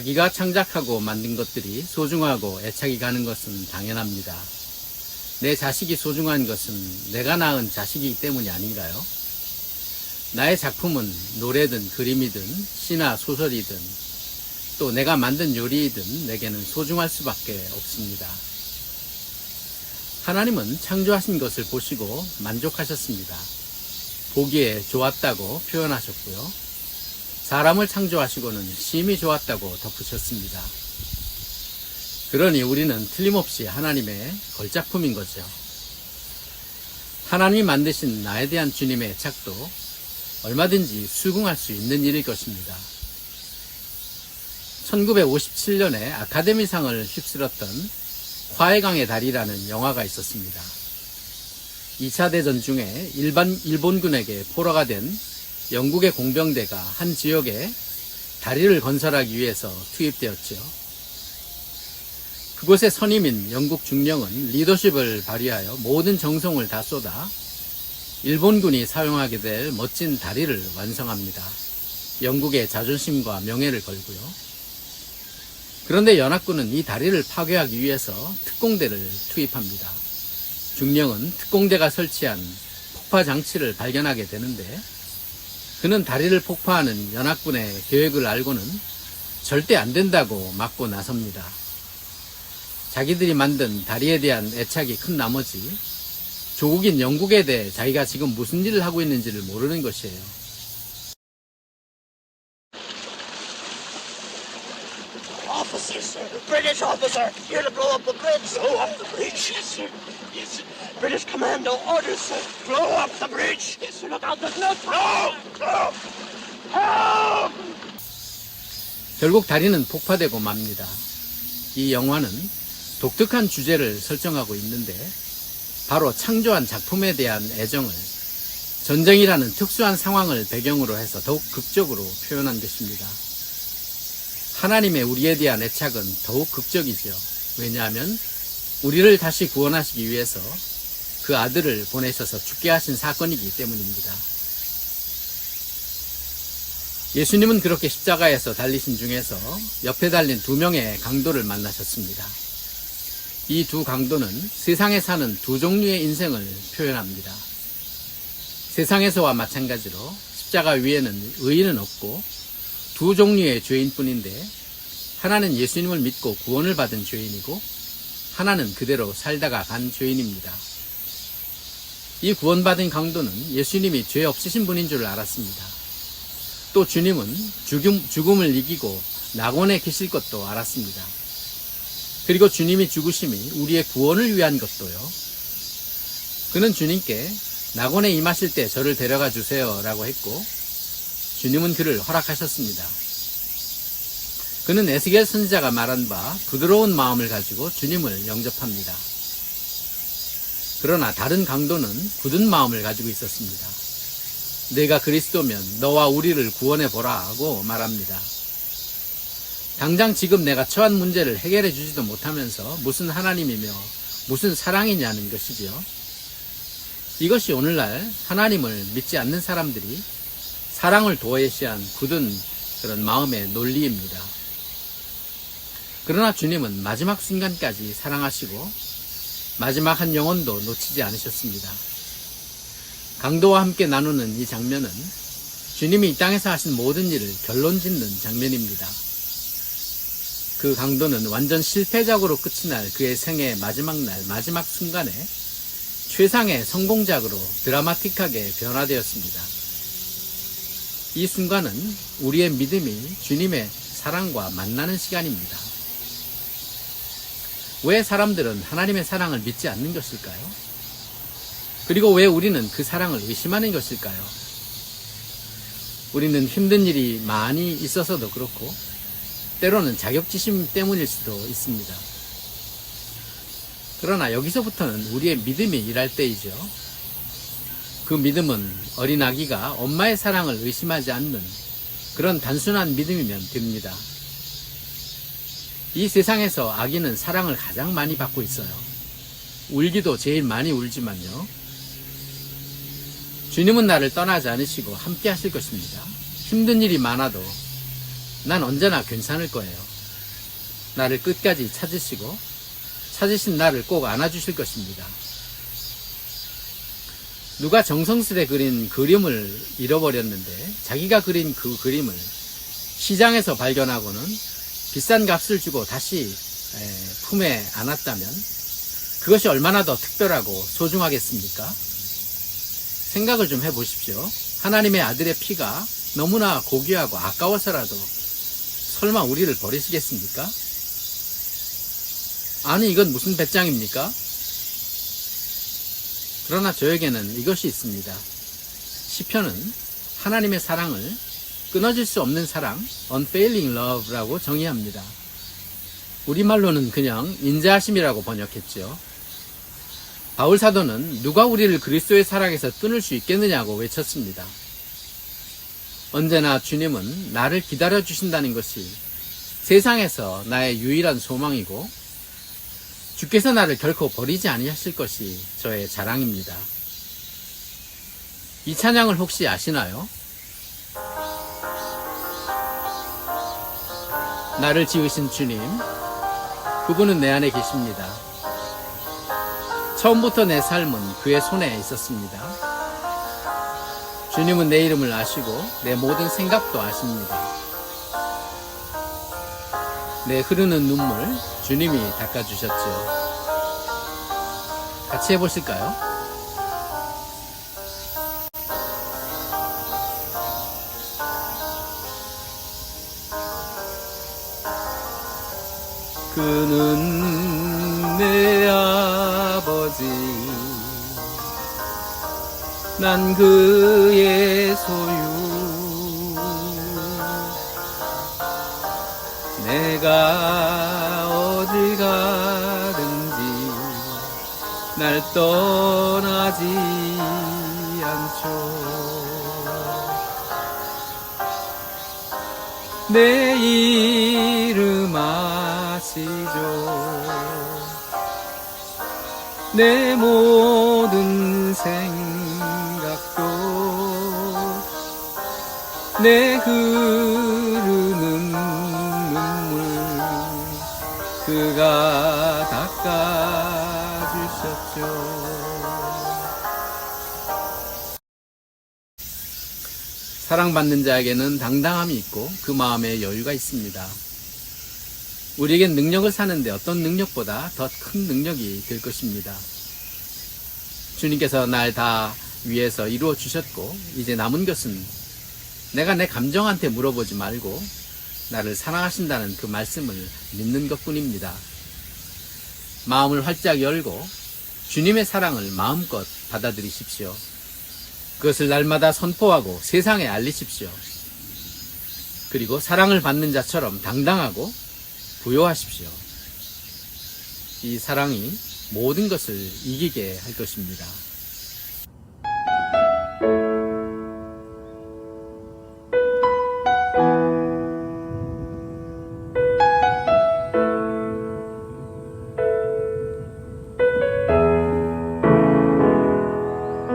자기가 창작하고 만든 것들이 소중하고 애착이 가는 것은 당연합니다. 내 자식이 소중한 것은 내가 낳은 자식이기 때문이 아닌가요? 나의 작품은 노래든 그림이든 시나 소설이든 또 내가 만든 요리이든 내게는 소중할 수밖에 없습니다. 하나님은 창조하신 것을 보시고 만족하셨습니다. 보기에 좋았다고 표현하셨고요. 사람을 창조하시고는 심히 좋았다고 덧붙였습니다. 그러니 우리는 틀림없이 하나님의 걸작품인 거죠. 하나님이 만드신 나에 대한 주님의 애착도 얼마든지 수긍할 수 있는 일일 것입니다. 1957년에 아카데미상을 휩쓸었던 화해강의 달이라는 영화가 있었습니다. 2차 대전 중에 일반 일본군에게 포로가 된 영국의 공병대가 한 지역에 다리를 건설하기 위해서 투입되었죠. 그곳의 선임인 영국 중령은 리더십을 발휘하여 모든 정성을 다 쏟아 일본군이 사용하게 될 멋진 다리를 완성합니다. 영국의 자존심과 명예를 걸고요. 그런데 연합군은 이 다리를 파괴하기 위해서 특공대를 투입합니다. 중령은 특공대가 설치한 폭파 장치를 발견하게 되는데 그는 다리를 폭파하는 연합군의 계획을 알고는 절대 안 된다고 막고 나섭니다. 자기들이 만든 다리에 대한 애착이 큰 나머지 조국인 영국에 대해 자기가 지금 무슨 일을 하고 있는지를 모르는 것이에요. Officer, sir. British officer. Here to blow up the bridge. Blow up the bridge? Yes, sir. Yes, sir. British commando orders, sir. Blow up the bridge. Yes, sir. Look out. There's no time. No! No! Help! 결국 다리는 폭파되고 맙니다. 이 영화는 독특한 주제를 설정하고 있는데 바로 창조한 작품에 대한 애정을 전쟁이라는 특수한 상황을 배경으로 해서 더욱 극적으로 표현한 것입니다. 하나님의 우리에 대한 애착은 더욱 극적이죠. 왜냐하면 우리를 다시 구원하시기 위해서 그 아들을 보내셔서 죽게 하신 사건이기 때문입니다. 예수님은 그렇게 십자가에서 달리신 중에서 옆에 달린 두 명의 강도를 만나셨습니다. 이 두 강도는 세상에 사는 두 종류의 인생을 표현합니다. 세상에서와 마찬가지로 십자가 위에는 의인은 없고 두 종류의 죄인뿐인데 하나는 예수님을 믿고 구원을 받은 죄인이고 하나는 그대로 살다가 간 죄인입니다. 이 구원받은 강도는 예수님이 죄 없으신 분인 줄 알았습니다. 또 주님은 죽음, 죽음을 이기고 낙원에 계실 것도 알았습니다. 그리고 주님이 죽으심이 우리의 구원을 위한 것도요. 그는 주님께 낙원에 임하실 때 저를 데려가 주세요 라고 했고 주님은 그를 허락하셨습니다. 그는 에스겔 선지자가 말한 바 부드러운 마음을 가지고 주님을 영접합니다. 그러나 다른 강도는 굳은 마음을 가지고 있었습니다. 내가 그리스도면 너와 우리를 구원해 보라 하고 말합니다. 당장 지금 내가 처한 문제를 해결해 주지도 못하면서 무슨 하나님이며 무슨 사랑이냐는 것이지요. 이것이 오늘날 하나님을 믿지 않는 사람들이 사랑을 도외시한 굳은 그런 마음의 논리입니다. 그러나 주님은 마지막 순간까지 사랑하시고 마지막 한 영혼도 놓치지 않으셨습니다. 강도와 함께 나누는 이 장면은 주님이 이 땅에서 하신 모든 일을 결론 짓는 장면입니다. 그 강도는 완전 실패작으로 끝이 날 그의 생의 마지막 날, 마지막 순간에 최상의 성공작으로 드라마틱하게 변화되었습니다. 이 순간은 우리의 믿음이 주님의 사랑과 만나는 시간입니다. 왜 사람들은 하나님의 사랑을 믿지 않는 것일까요? 그리고 왜 우리는 그 사랑을 의심하는 것일까요? 우리는 힘든 일이 많이 있어서도 그렇고, 때로는 자격지심 때문일 수도 있습니다. 그러나 여기서부터는 우리의 믿음이 일할 때이죠. 그 믿음은 어린 아기가 엄마의 사랑을 의심하지 않는 그런 단순한 믿음이면 됩니다. 이 세상에서 아기는 사랑을 가장 많이 받고 있어요. 울기도 제일 많이 울지만요. 주님은 나를 떠나지 않으시고 함께 하실 것입니다. 힘든 일이 많아도 난 언제나 괜찮을 거예요. 나를 끝까지 찾으시고 찾으신 나를 꼭 안아주실 것입니다. 누가 정성스레 그린 그림을 잃어버렸는데 자기가 그린 그 그림을 시장에서 발견하고는 비싼 값을 주고 다시 에, 품에 안았다면 그것이 얼마나 더 특별하고 소중하겠습니까? 생각을 좀 해보십시오. 하나님의 아들의 피가 너무나 고귀하고 아까워서라도 설마 우리를 버리시겠습니까? 아니, 이건 무슨 배짱입니까? 그러나 저에게는 이것이 있습니다. 시편은 하나님의 사랑을 끊어질 수 없는 사랑, unfailing love라고 정의합니다. 우리말로는 그냥 인자하심이라고 번역했죠. 바울 사도는 누가 우리를 그리스도의 사랑에서 끊을 수 있겠느냐고 외쳤습니다. 언제나 주님은 나를 기다려 주신다는 것이 세상에서 나의 유일한 소망이고 주께서 나를 결코 버리지 아니하실 것이 저의 자랑입니다. 이 찬양을 혹시 아시나요? 나를 지으신 주님, 그분은 내 안에 계십니다. 처음부터 내 삶은 그의 손에 있었습니다. 주님은 내 이름을 아시고 내 모든 생각도 아십니다. 내 흐르는 눈물 주님이 닦아주셨죠. 같이 해보실까요? 그는 내 아버지 난 그의 소유 내가 어딜 가든지 날 떠나지 않죠. 내 이름 아시죠? 내 모든 생각도 내흐 그가 닦아주셨죠 사랑받는 자에게는 당당함이 있고 그 마음에 여유가 있습니다. 우리에겐 능력을 사는데 어떤 능력보다 더 큰 능력이 될 것입니다. 주님께서 날 다 위해서 이루어 주셨고 이제 남은 것은 내가 내 감정한테 물어보지 말고 나를 사랑하신다는 그 말씀을 믿는 것 뿐입니다. 마음을 활짝 열고 주님의 사랑을 마음껏 받아들이십시오. 그것을 날마다 선포하고 세상에 알리십시오. 그리고 사랑을 받는 자처럼 당당하고 부요하십시오. 이 사랑이 모든 것을 이기게 할 것입니다.